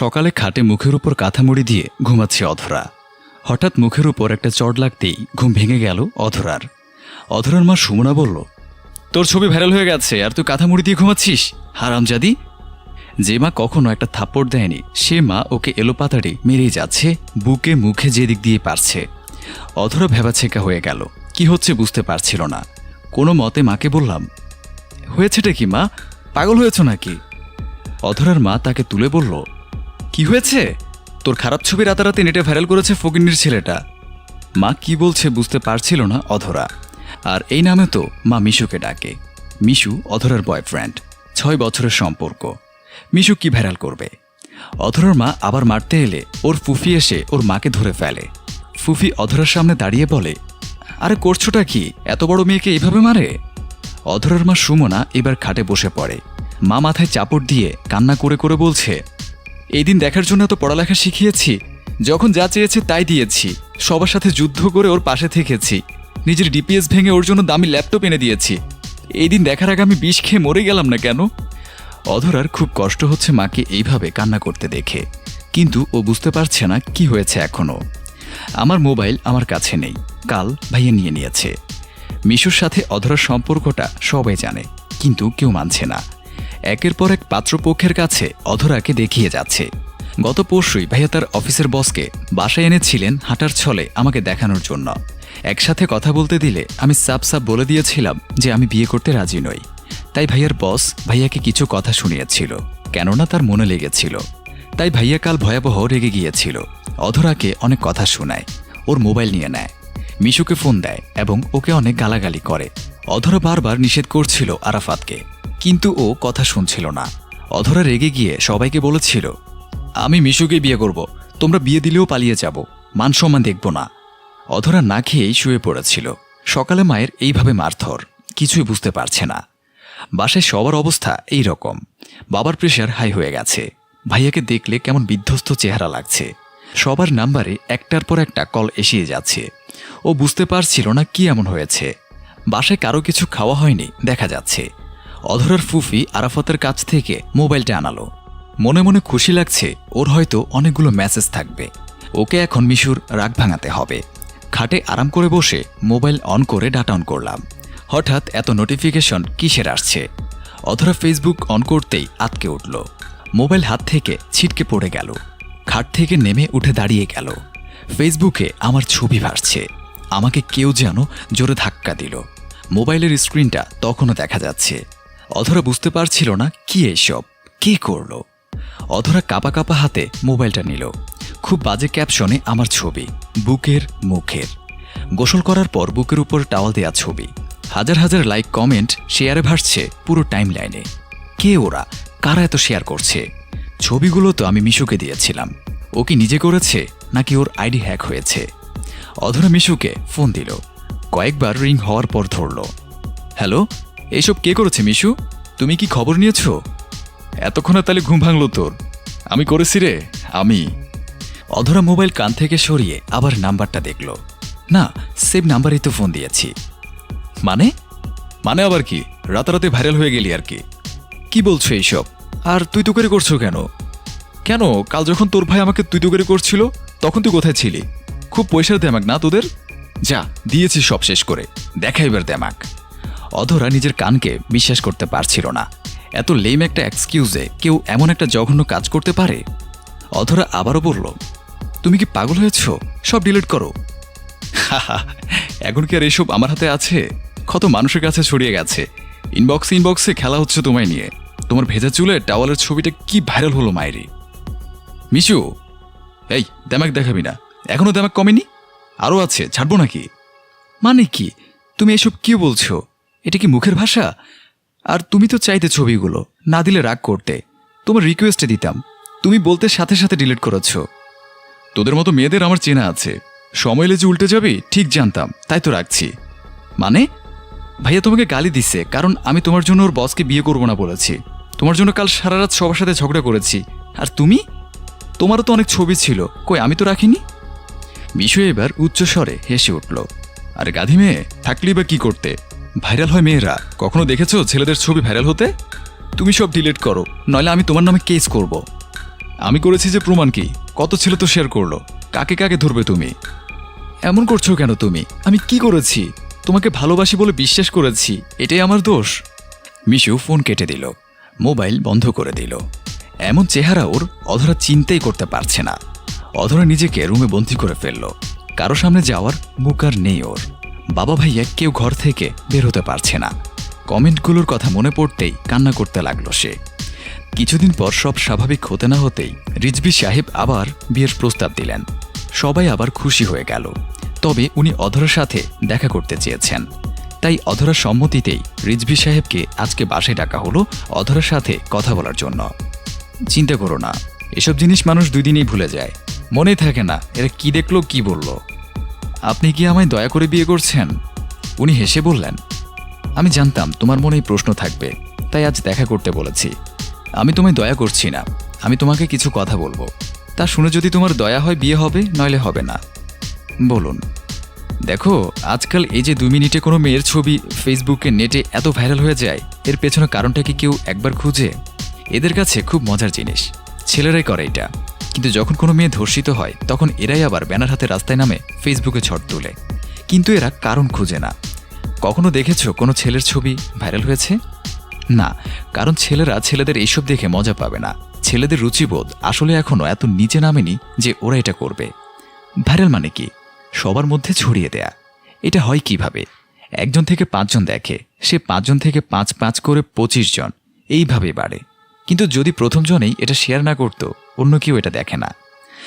সকালে খাটে মুখের উপর কাঁথা মুড়ি দিয়ে ঘুমাচ্ছে অধরা। হঠাৎ মুখের উপর একটা চড় লাগতেই ঘুম ভেঙে গেল অধরার। অধরার মা সুমনা বলল, তোর ছবি ভাইরাল হয়ে গেছে, আর তুই কাঁথা মুড়ি দিয়ে ঘুমাচ্ছিস? হারামজাদি? যে মা কখনো একটা থাপ্পড় দেয়নি, সে মা ওকে এলোপাতাড়ি মেরেই যাচ্ছে, বুকে মুখে যেদিক দিয়ে পারছে। অধরা ভেবাছেকা হয়ে গেল, কি হচ্ছে বুঝতে পারছিল না। কোনো মতে মাকে বললাম, হয়েছেটা কি মা? পাগল হয়েছ নাকি? অধরার মা তাকে তুলে বলল কি হয়েছে? তোর খারাপ ছবি রাতারাতি নেটে ভাইরাল করেছে ফকিন্নির ছেলেটা। মা কি বলছে বুঝতে পারছিল না অধরা। আর এই নামে তো মা মিশুকে ডাকে। মিশু অধরার বয়ফ্রেন্ড, ছয় বছরের সম্পর্ক। মিশু কি ভাইরাল করবে? অধরার মা আবার মারতে এলে ওর ফুফি এসে ওর মাকে ধরে ফেলে। ফুফি অধরার সামনে দাঁড়িয়ে বলে, আরে করছোটা কি? এত বড় মেয়েকে এভাবে মারে? অধরার মা সুমনা এবার খাটে বসে পড়ে। মা মাথায় চাপড় দিয়ে কান্না করে করে বলছে এই দিন দেখার জন্য তো পড়ালেখা শিখিয়েছি। যখন যা চেয়েছে তাই দিয়েছি। সবার সাথে যুদ্ধ করে ওর পাশে থেকেছি। নিজের ডিপিএস ভেঙে ওর জন্য দামি ল্যাপটপ এনে দিয়েছি। এই দিন দেখার আগে আমি বিষ খেয়ে মরে গেলাম না কেন? অধরার খুব কষ্ট হচ্ছে মাকে এইভাবে কান্না করতে দেখে। কিন্তু ও বুঝতে পারছে না কি হয়েছে এখনও। আমার মোবাইল আমার কাছে নেই। কাল ভাইয়া নিয়ে নিয়েছে। মিশুর সাথে অধরার সম্পর্কটা সবাই জানে, কিন্তু কেউ মানছে না। একের পর এক পাত্রপক্ষের কাছে অধরাকে দেখিয়ে যাচ্ছে। গত পরশুই ভাইয়া তার অফিসের বসকে বাসায় এনেছিলেন হাঁটার ছলে আমাকে দেখানোর জন্য। একসাথে কথা বলতে দিলে আমি সাপ সাপ বলে দিয়েছিলাম যে আমি বিয়ে করতে রাজি নই। তাই ভাইয়ার বস ভাইয়াকে কিছু কথা শুনিয়েছিল, কেননা তার মনে লেগেছিল। তাই ভাইয়া কাল ভয়াবহ রেগে গিয়েছিল। অধরাকে অনেক কথা শোনায়, ওর মোবাইল নিয়ে নেয়, মিশুকে ফোন দেয় এবং ওকে অনেক গালাগালি করে। অধরা বারবার নিষেধ করছিল আরাফাতকে। কিন্তু ও কথা শুনছিল না। অধরা রেগে গিয়ে সবাইকে বলেছিল, আমি মিশুকে বিয়ে করব, তোমরা বিয়ে দিলেও পালিয়ে যাব, মান সম্মান দেখব না। অধরা না খেয়েই শুয়ে পড়েছিল। সকালে মায়ের এইভাবে মারধর, কিছুই বুঝতে পারছে না। বাসায় সবার অবস্থা এই রকম বাবার প্রেশার হাই হয়ে গেছে। ভাইয়াকে দেখলে কেমন বিধ্বস্ত চেহারা লাগছে। সবার নাম্বারে একটার পর একটা কল এসিয়ে যাচ্ছে। ও বুঝতে পারছিল না কি এমন হয়েছে। বাসায় কারও কিছু খাওয়া হয়নি, দেখা যাচ্ছে। অধরার ফুফি আরাফাতের কাছ থেকে মোবাইলটা আনালো। মনে মনে খুশি লাগছে, ওর হয়তো অনেকগুলো মেসেজ থাকবে। ওকে এখন মিশুর রাগ ভাঙাতে হবে। খাটে আরাম করে বসে মোবাইল অন করে ডাটা অন করলাম। হঠাৎ এত নোটিফিকেশন কিসের আসছে? অধরা ফেসবুক অন করতেই আটকে উঠল। মোবাইল হাত থেকে ছিটকে পড়ে গেল। খাট থেকে নেমে উঠে দাঁড়িয়ে গেল। ফেসবুকে আমার ছবি ভাসছে। আমাকে কেউ যেন জোরে ধাক্কা দিল। মোবাইলের স্ক্রিনটা তখনও দেখা যাচ্ছে। অধরা বুঝতে পারছিল না কি এসব, কে করল। অধরা কাপা কাপা হাতে মোবাইলটা নিল। খুব বাজে ক্যাপশনে আমার ছবি, বুকের মুখের। গোসল করার পর বুকের উপর টাওয়াল দেয়া ছবি। হাজার হাজার লাইক, কমেন্ট, শেয়ারে ভাসছে পুরো টাইম লাইনে কে ওরা? কারা এত শেয়ার করছে? ছবিগুলো তো আমি মিশুকে দিয়েছিলাম। ও কি নিজে করেছে, নাকি ওর আইডি হ্যাক হয়েছে? অধরা মিশুকে ফোন দিল। কয়েকবার রিং হওয়ার পর ধরল। হ্যালো? এইসব কে করেছে, মিশু? তুমি কি খবর নিয়েছো? এতক্ষণে তাহলে ঘুম ভাঙলো তোর। আমি করেছি রে, আমি। অধরা মোবাইল কান থেকে সরিয়ে আবার নাম্বারটা দেখল। না সেভ নাম্বারেই তো ফোন দিয়েছি। মানে? মানে আবার কি? রাতারাতি ভাইরাল হয়ে গেলি আর কি। কি বলছো এইসব? আর তুই তো করে করছ কেন? কেন? কাল যখন তোর ভাই আমাকে তুই তো করে করছিল, তখন তুই কোথায় ছিলি? খুব পয়সার দেমাক না তোদের? যা, দিয়েছি সব শেষ করে। দেখা এবার দেমাক। অধরা নিজের কানকে বিশ্বাস করতে পারছিল না। এত লেম একটা এক্সকিউজে কেউ এমন একটা জঘন্য কাজ করতে পারে? অধরা আবারও বলল, তুমি কি পাগল হয়েছ? সব ডিলিট করো। এখন কি আর এসব আমার হাতে আছে? কত মানুষের কাছে ছড়িয়ে গেছে। ইনবক্সে ইনবক্সে খেলা হচ্ছে তোমায় নিয়ে। তোমার ভেজা চুলে টাওয়ালের ছবিটা কি ভাইরাল হলো মায়েরি মিশু, এই দেমাক দেখাবি না। এখনও দেমাক কমেনি? আরও আছে, ছাড়বো নাকি? মানে কি? তুমি এসব কি বলছো? এটা কি মুখের ভাষা? আর তুমি তো চাইতে ছবিগুলো, না দিলে রাগ করতে। তোমার রিকোয়েস্টে দিতাম। তুমি বলতে সাথে সাথে ডিলিট করেছ। তোদের মতো মেয়েদের আমার চেনা আছে। সময় যে উল্টে যাবি, ঠিক জানতাম। তাই তো রাখছি। মানে? ভাইয়া তোমাকে গালি দিছে, কারণ আমি তোমার জন্য ওর বসকে বিয়ে করব না বলেছি। তোমার জন্য কাল সারা রাত সবার সাথে ঝগড়া করেছি। আর তুমি? তোমারও তো অনেক ছবি ছিল। কই, আমি তো রাখিনি? মিশু এবার উচ্চস্বরে হেসে উঠল। আর গাধি মেয়ে, থাকলি বা কি করতে? ভাইরাল হয় মেয়েরা। কখনো দেখেছ ছেলেদের ছবি ভাইরাল হতে? তুমি সব ডিলিট করো, নইলে আমি তোমার নামে কেস করব। আমি করেছি যে প্রমাণ কি? কত ছেলে তো শেয়ার করল। কাকে কাকে ধরবে তুমি? এমন করছ কেন তুমি? আমি কি করেছি? তোমাকে ভালোবাসি বলে বিশ্বাস করেছি, এটাই আমার দোষ। মিশু ফোন কেটে দিল, মোবাইল বন্ধ করে দিল। এমন চেহারা ওর অধরা চিন্তাই করতে পারছে না। অধরা নিজেকে রুমে বন্দি করে ফেলল। কারও সামনে যাওয়ার মুখ আর নেই ওর। বাবা ভাইয়া কেউ ঘর থেকে বের হতে পারছে না। কমেন্টগুলোর কথা মনে পড়তেই কান্না করতে লাগল সে। কিছুদিন পর সব স্বাভাবিক হতে না হতেই রিজবি সাহেব আবার বিয়ের প্রস্তাব দিলেন। সবাই আবার খুশি হয়ে গেল। তবে উনি অধরার সাথে দেখা করতে চেয়েছেন। তাই অধরার সম্মতিতেই রিজভি সাহেবকে আজকে বাসায় ডাকা হলো অধরার সাথে কথা বলার জন্য। চিন্তা করো না, এসব জিনিস মানুষ দুই দিনেই ভুলে যায়। মনেই থাকে না, এরা কি দেখল, কি বলল। আপনি কি আমায় দয়া করে বিয়ে করছেন? উনি হেসে বললেন, আমি জানতাম তোমার মনে এই প্রশ্ন থাকবে, তাই আজ দেখা করতে বলেছি। আমি তোমায় দয়া করছি না, আমি তোমাকে কিছু কথা বলব। তা শুনে যদি তোমার দয়া হয় বিয়ে হবে, নইলে হবে না। বলুন, দেখো, আজকাল এই যে দু মিনিটে কোনো মেয়ের ছবি ফেসবুকে, নেটে এত ভাইরাল হয়ে যায়, এর পেছনে কারণটা কি কেউ একবার খুঁজে? এদের কাছে খুব মজার জিনিস, ছেলেরাই করে এটা। কিন্তু যখন কোনো মেয়ে ধর্ষিত হয়, তখন এরাই আবার ব্যানার হাতে রাস্তায় নামে ফেসবুকে ছট তোলে। কিন্তু এরা কারণ খুঁজে না। কখনো দেখেছ কোনো ছেলের ছবি ভাইরাল হয়েছে? না, কারণ ছেলেরা ছেলেদের এইসব দেখে মজা পাবে না। ছেলেদের রুচিবোধ আসলে এখনও এত নিচে নামেনি যে ওরা এটা করবে। ভাইরাল মানে কি? সবার মধ্যে ছড়িয়ে দেয়া। এটা হয় কীভাবে? একজন থেকে পাঁচজন দেখে, সে পাঁচজন থেকে পাঁচ পাঁচ করে পঁচিশ জন। এইভাবে বাড়ে। কিন্তু যদি প্রথম জনেই এটা শেয়ার না করত অন্য কেউ এটা দেখে না।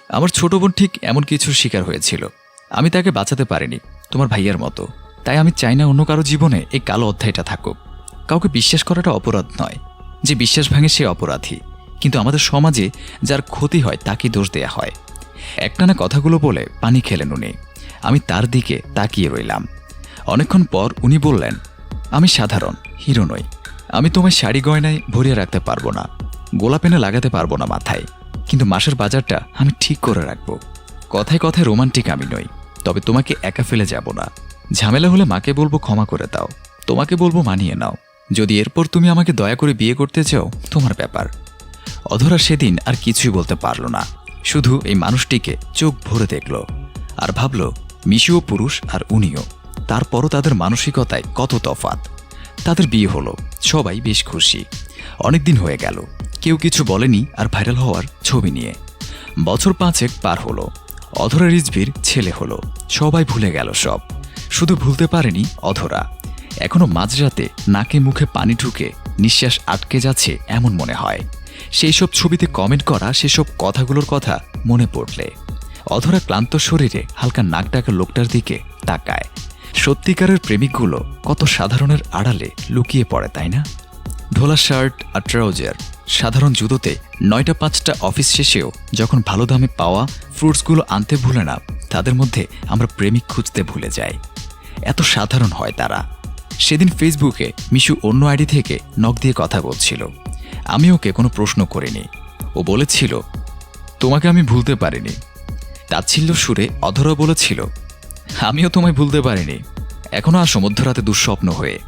আমার ছোট বোন ঠিক এমন কিছুর শিকার হয়েছিল। আমি তাকে বাঁচাতে পারিনি, তোমার ভাইয়ার মতো। তাই আমি চাই না অন্য কারও জীবনে এই কালো অধ্যায়টা থাকুক। কাউকে বিশ্বাস করাটা অপরাধ নয়, যে বিশ্বাস ভাঙে সে অপরাধী। কিন্তু আমাদের সমাজে যার ক্ষতি হয়, তাকে দোষ দেয়া হয়। একটানা কথাগুলো বলে পানি খেলেন উনি। আমি তার দিকে তাকিয়ে রইলাম। অনেকক্ষণ পর উনি বললেন, আমি সাধারণ, হিরো নই। আমি তোমায় শাড়ি গয়নায় ভরিয়ে রাখতে পারব না। গোলাপ এনে লাগাতে পারব না মাথায়। কিন্তু মাসের বাজারটা আমি ঠিক করে রাখব। কথায় কথায় রোমান্টিক আমি নই, তবে তোমাকে একা ফেলে যাব না। ঝামেলা হলে মাকে বলব ক্ষমা করে দাও, তোমাকে বলব মানিয়ে নাও। যদি এরপর তুমি আমাকে দয়া করে বিয়ে করতে চাও, তোমার ব্যাপার। অধরা সেদিন আর কিছুই বলতে পারল না, শুধু এই মানুষটিকে চোখ ভরে দেখল আর ভাবল, মিশুও পুরুষ আর উনিও। তারপরও তাদের মানসিকতায় কত তফাত তাদের বিয়ে হলো, সবাই বেশ খুশি। অনেকদিন হয়ে গেল কেউ কিছু বলেনি আর ভাইরাল হওয়ার ছবি নিয়ে। বছর পাঁচেক পার হলো। অধরা রিজভির ছেলে হলো। সবাই ভুলে গেল সব। শুধু ভুলতে পারেনি অধরা। এখনও মাঝরাতে নাকে মুখে পানি ঢুকে নিঃশ্বাস আটকে যাচ্ছে এমন মনে হয়। সেই সব ছবিতে কমেন্ট করা সেসব কথাগুলোর কথা মনে পড়লে। অধরা ক্লান্ত শরীরে হালকা নাক ডাকা লোকটার দিকে তাকায়। সত্যিকারের প্রেমিকগুলো কত সাধারণের আড়ালে লুকিয়ে পড়ে, তাই না? ধোলা শার্ট আর ট্রাউজার সাধারণ জুতোতে নয়টা পাঁচটা অফিস শেষেও যখন ভালো দামে পাওয়া ফ্রুটসগুলো আনতে ভুলে না, তাদের মধ্যে আমরা প্রেমিক খুঁজতে ভুলে যাই। এত সাধারণ হয় তারা। সেদিন ফেসবুকে মিশু অন্য আইডি থেকে নখ দিয়ে কথা বলছিল। আমি ওকে কোনো প্রশ্ন করিনি। ও বলেছিল, তোমাকে আমি ভুলতে পারিনি। তাচ্ছিল্য সুরে অধরা বলেছিল, আমিও তোমায় ভুলতে পারিনি। এখনও আসো মধ্যরাতে দুঃস্বপ্ন হয়ে।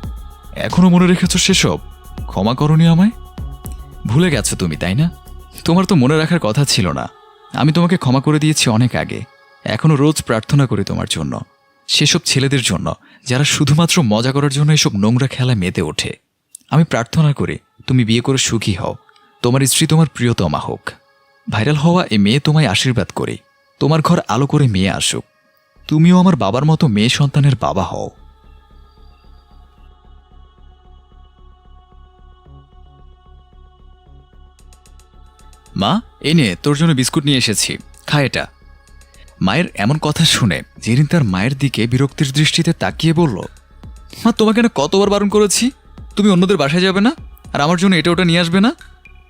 এখনও মনে রেখেছ সেসব? ক্ষমা করনি আমায়? ভুলে গেছো তুমি, তাই না? তোমার তো মনে রাখার কথা ছিল না। আমি তোমাকে ক্ষমা করে দিয়েছি অনেক আগে। এখনও রোজ প্রার্থনা করি তোমার জন্য। সেসব ছেলেদের জন্য, যারা শুধুমাত্র মজা করার জন্য এসব নোংরা খেলায় মেতে ওঠে। আমি প্রার্থনা করি, তুমি বিয়ে করে সুখী হও। তোমার স্ত্রী তোমার প্রিয়তমা হোক। ভাইরাল হওয়া এ মেয়ে তোমায় আশীর্বাদ করি। তোমার ঘর আলো করে মেয়ে আসুক। তুমিও আমার বাবার মতো মেয়ে সন্তানের বাবা হও। মা এই নে, তোর জন্য বিস্কুট নিয়ে এসেছি। খা এটা। মায়ের এমন কথা শুনে জেরিন তার মায়ের দিকে বিরক্তির দৃষ্টিতে তাকিয়ে বলল, মা, তোমাকে না কতবার বারণ করেছি? তুমি অন্যদের বাসায় যাবে না? আর আমার জন্য এটা ওটা নিয়ে আসবে না?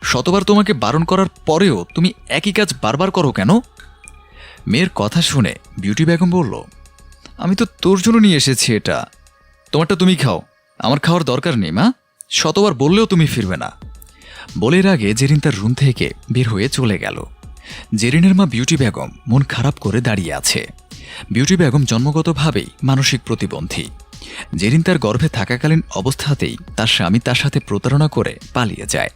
শতবার তোমাকে বারণ করার পরেও তুমি একই কাজ বারবার করো কেন? মেয়ের কথা শুনে বিউটি বেগম বলল, আমি তো তোর জন্য নিয়ে এসেছি এটা। তোমারটা তুমি খাও। আমার খাওয়ার দরকার নেই, মা। শতবার বললেও তুমি ফিরবে না। বলের আগে জেরিন তার রুম থেকে বের হয়ে চলে গেল। জেরিনের মা বিউটি বেগম মন খারাপ করে দাঁড়িয়ে আছে। বিউটি বেগম জন্মগতভাবেই মানসিক প্রতিবন্ধী। জেরিন তার গর্ভে থাকাকালীন অবস্থাতেই তার স্বামী তার সাথে প্রতারণা করে পালিয়ে যায়।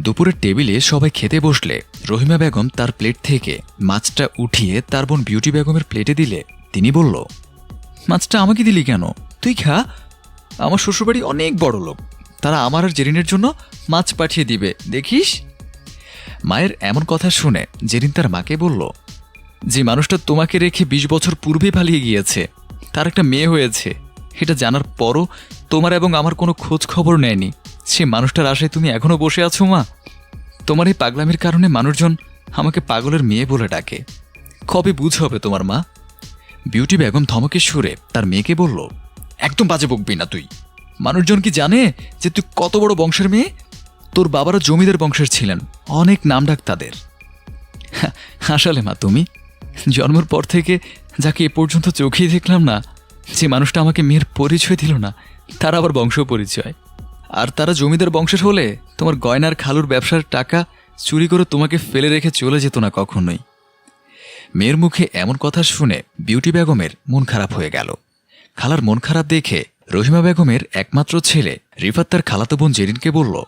দুপুরের টেবিলে সবাই খেতে বসলে রহিমা বেগম তার প্লেট থেকে মাছটা উঠিয়ে তার বোন বিউটি বেগমের প্লেটে দিলে তিনি বলল, মাছটা আমাকে দিলি কেন? তুই খা। আমার শ্বশুরবাড়ি অনেক বড় লোক তারা আমার আর জেরিনের জন্য মাছ পাঠিয়ে দিবে। দেখিস? মায়ের এমন কথা শুনে জেরিন তার মাকে বলল, যে মানুষটা তোমাকে রেখে বিশ বছর পূর্বে পালিয়ে গিয়েছে, তার একটা মেয়ে হয়েছে। এটা জানার পরও তোমার এবং আমার কোনো খোঁজ খবর নেয়নি। সে মানুষটার আশায় তুমি এখনও বসে আছো, মা? তোমার এই পাগলামির কারণে মানুষজন আমাকে পাগলের মেয়ে বলে ডাকে। কবে বুঝ হবে তোমার, মা? বিউটি বেগম ধমকে সুরে তার মেয়েকে বলল, একদম বাজে বকবি না তুই। মানুষজন কি জানে যে তুই কত বড় বংশের মেয়ে? তোর বাবারও জমিদার বংশের ছিলেন। অনেক নামডাক তাদের। হাসালে মা, তুমি জন্মের পর থেকে যাকে এ পর্যন্ত চোখেই দেখলাম না, যে মানুষটা আমাকে মেয়ের পরিচয় দিল না, তার আবার বংশ পরিচয়। আর তারা জমিদার বংশের হলে তোমার গয়নার খালুর ব্যবসার টাকা চুরি করে তোমাকে ফেলে রেখে চলে যেত না কখনোই। মেয়ের মুখে এমন কথা শুনে বিউটি বেগমের মন খারাপ হয়ে গেল। খালার মন খারাপ দেখে রহিমা বেগমের একমাত্র ছেলে। রিফাত তার খালাতো বোন জেরিনকে বলল,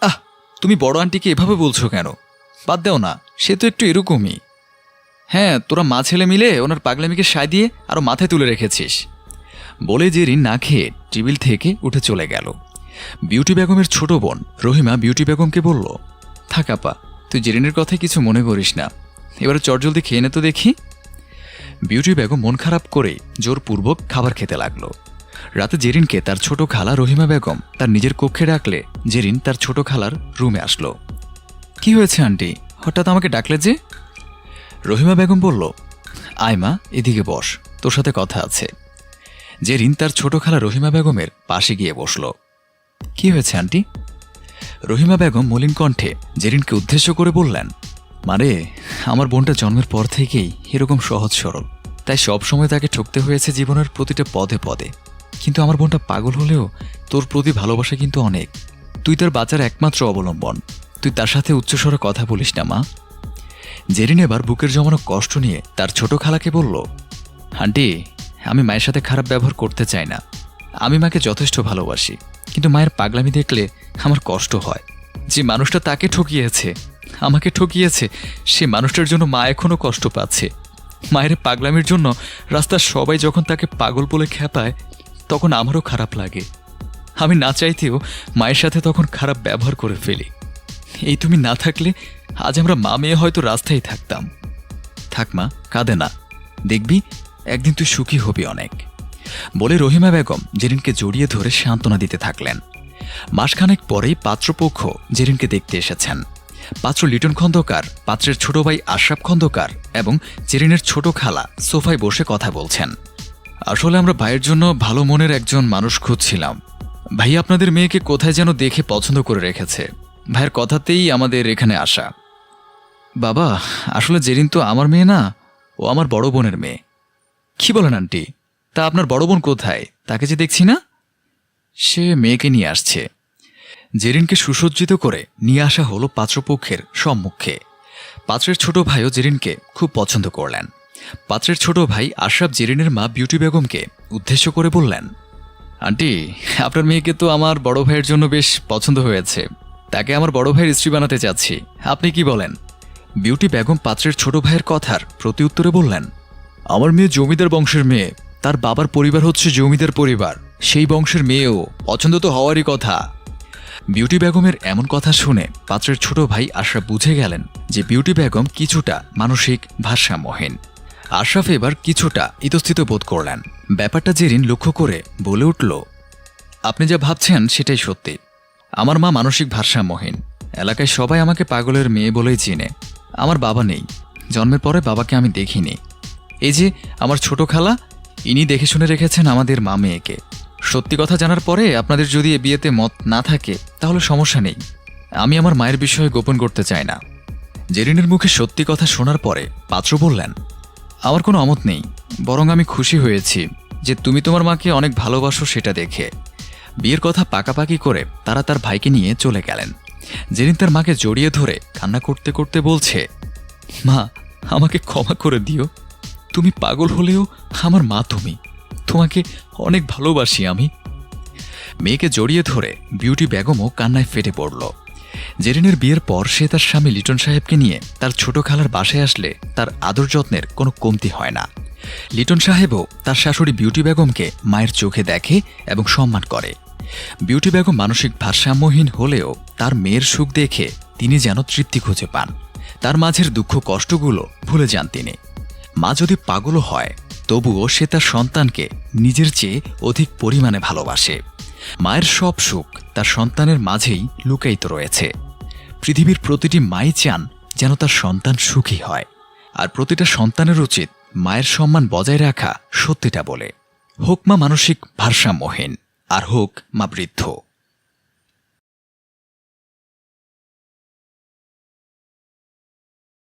আহ, তুমি বড় আন্টিকে এভাবে বলছো কেন? বাদ দাও না, সে তো একটু এরকমই। হ্যাঁ তোরা মা ছেলে মিলে ওনার পাগলামিকে সায় দিয়ে আরও মাথায় তুলে রেখেছিস। বলে জেরিন না খেয়ে টেবিল থেকে উঠে চলে গেল। বিউটি বেগমের ছোট বোন রহিমা বিউটি বেগমকে বলল, থাক আপা, তুই জেরিনের কথায় কিছু মনে করিস না। এবারে চটজলদি খেয়ে নে তো দেখি। বিউটি বেগম মন খারাপ করে জোরপূর্বক খাবার খেতে লাগল। রাতে জেরিনকে তার ছোট খালা রহিমা বেগম তার নিজের কক্ষে ডাকলে জেরিন তার ছোট খালার রুমে আসলো। কি হয়েছে, আন্টি? হঠাৎ আমাকে ডাকলে যে? রহিমা বেগম বলল আয় মা এদিকে বস, তোর সাথে কথা আছে। জেরিন তার ছোট খালা রহিমা বেগমের পাশে গিয়ে বসল। কি হয়েছে, আন্টি? রহিমা বেগম মলিন কণ্ঠে জেরিনকে উদ্দেশ্য করে বললেন, মারে, আমার বোনটা জন্মের পর থেকেই এরকম সহজ সরল, তাই সব সময় তাকে ঠকতে হয়েছে জীবনের প্রতিটা পদে পদে। কিন্তু আমার বোনটা পাগল হলেও তোর প্রতি ভালোবাসা কিন্তু অনেক। তুই তার বাচ্চার একমাত্র অবলম্বন। তুই তার সাথে উচ্চস্বরে কথা বলিস না, মা। জেরিন এবার বুকের জমানো কষ্ট নিয়ে তার ছোট খালাকে বলল, আন্টি, আমি মায়ের সাথে খারাপ ব্যবহার করতে চাই না। আমি মাকে যথেষ্ট ভালোবাসি, কিন্তু মায়ের পাগলামি দেখলে আমার কষ্ট হয়। যে মানুষটা তাকে ঠকিয়েছে, আমাকে ঠকিয়েছে, সে মানুষটার জন্য মা এখনও কষ্ট পাচ্ছে। মায়ের পাগলামির জন্য রাস্তার সবাই যখন তাকে পাগল বলে খেপায় তখন আমারও খারাপ লাগে। আমি না চাইতেও মায়ের সাথে তখন খারাপ ব্যবহার করে ফেলি। এই তুমি না থাকলে আজ আমরা মা মেয়ে হয়তো রাস্তায় থাকতাম। থাক মা, কাঁদে না। দেখবি, একদিন তুই সুখী হবি অনেক। বলে রহিমা বেগম জেরিনকে জড়িয়ে ধরে সান্ত্বনা দিতে থাকলেন। মাসখানেক পরেই পাত্রপক্ষ জেরিনকে দেখতে এসেছেন। পাত্র লিটন খন্দকার, পাত্রের ছোট ভাই আশরাফ খন্দকার এবং জেরিনের ছোট খালা সোফায় বসে কথা বলছেন। আসলে আমরা ভাইয়ের জন্য ভালো মনের একজন মানুষ খুঁজছিলাম। ভাই আপনাদের মেয়েকে কোথায় যেন দেখে পছন্দ করে রেখেছে। ভাইয়ের কথাতেই আমাদের এখানে আসা। বাবা, আসলে জেরিন তো আমার মেয়ে না, ও আমার বড় বোনের মেয়ে। কি বলেন আন্টি? তা আপনার বড় বোন কোথায়? তাকে যে দেখছি না? সে মেয়েকে নিয়ে আসছে। জেরিনকে সুসজ্জিত করে নিয়ে আসা হলো পাত্রপক্ষের সম্মুখে। পাত্রের ছোট ভাইও জেরিনকে খুব পছন্দ করলেন। পাত্রের ছোট ভাই আশরাফ জেরিনের মা বিউটি বেগমকে উদ্দেশ্য করে বললেন, আন্টি, আপনার মেয়েকে তো আমার বড় ভাইয়ের জন্য বেশ পছন্দ হয়েছে। তাকে আমার বড় ভাইয়ের স্ত্রী বানাতে চাচ্ছি। আপনি কি বলেন? বিউটি বেগম পাত্রের ছোট ভাইয়ের কথার প্রতি উত্তরে বললেন, আমার মেয়ে জমিদার বংশের মেয়ে, তার বাবার পরিবার হচ্ছে জমিদার পরিবার। সেই বংশের মেয়েও পছন্দ তো হওয়ারই কথা। বিউটি বেগমের এমন কথা শুনে পাত্রের ছোট ভাই আশরাফ বুঝে গেলেন যে বিউটি বেগম কিছুটা মানসিক ভারসাম্যহীন। আশরাফ এবার কিছুটা ইতস্থিত বোধ করলেন। ব্যাপারটা জেরিন লক্ষ্য করে বলে উঠল, আপনি যা ভাবছেন সেটাই সত্যি। আমার মা মানসিক ভারসাম্যহীন। এলাকায় সবাই আমাকে পাগলের মেয়ে বলেই চিনে। আমার বাবা নেই। জন্মের পরে বাবাকে আমি দেখিনি। এই যে আমার ছোট খালা, ইনি দেখে শুনে রেখেছেন আমাদের মা মেয়েকে। সত্যি কথা জানার পরে আপনাদের যদি এ বিয়েতে মত না থাকে, তাহলে সমস্যা নেই। আমি আমার মায়ের বিষয়ে গোপন করতে চাই না। জেরিনের মুখে সত্যি কথা শোনার পরে পাত্র বললেন আমার কোনো অমত নেই, বরং আমি খুশি হয়েছি যে তুমি তোমার মাকে অনেক ভালোবাসো সেটা দেখে। বিয়ের কথা পাকাপাকি করে তারা তার ভাইকে নিয়ে চলে গেলেন। জেরিন তার মাকে জড়িয়ে ধরে কান্না করতে করতে বলছে, মা, আমাকে ক্ষমা করে দিও। তুমি পাগল হলেও আমার মা তুমি। তোমাকে অনেক ভালোবাসি আমি। মেয়েকে জড়িয়ে ধরে বিউটি বেগমও কান্নায় ফেটে পড়ল। জেরিনের বিয়ের পর সে তার স্বামী লিটন সাহেবকে নিয়ে তার ছোট খালার বাসায় আসলে তার আদর যত্নের কোনো কমতি হয় না। লিটন সাহেবও তার শাশুড়ি বিউটি বেগমকে মায়ের চোখে দেখে এবং সম্মান করে। বিউটি বেগম মানসিক ভারসাম্যহীন হলেও তার মেয়ের সুখ দেখে তিনি যেন তৃপ্তি খুঁজে পান। তার মাঝের দুঃখ কষ্টগুলো ভুলে যান তিনি। মা যদি পাগলও হয়, তবুও সে তার সন্তানকে নিজের চেয়ে অধিক পরিমাণে ভালোবাসে। মায়ের সব সুখ তার সন্তানের মাঝেই লুকায়িত রয়েছে। পৃথিবীর প্রতিটি মাই চান যেন তার সন্তান সুখী হয়। আর প্রতিটা সন্তানের উচিত মায়ের সম্মান বজায় রাখা, সত্যিটা বলে। হোক মা মানসিক ভারসাম্যহীন, আর হোক মা বৃদ্ধ।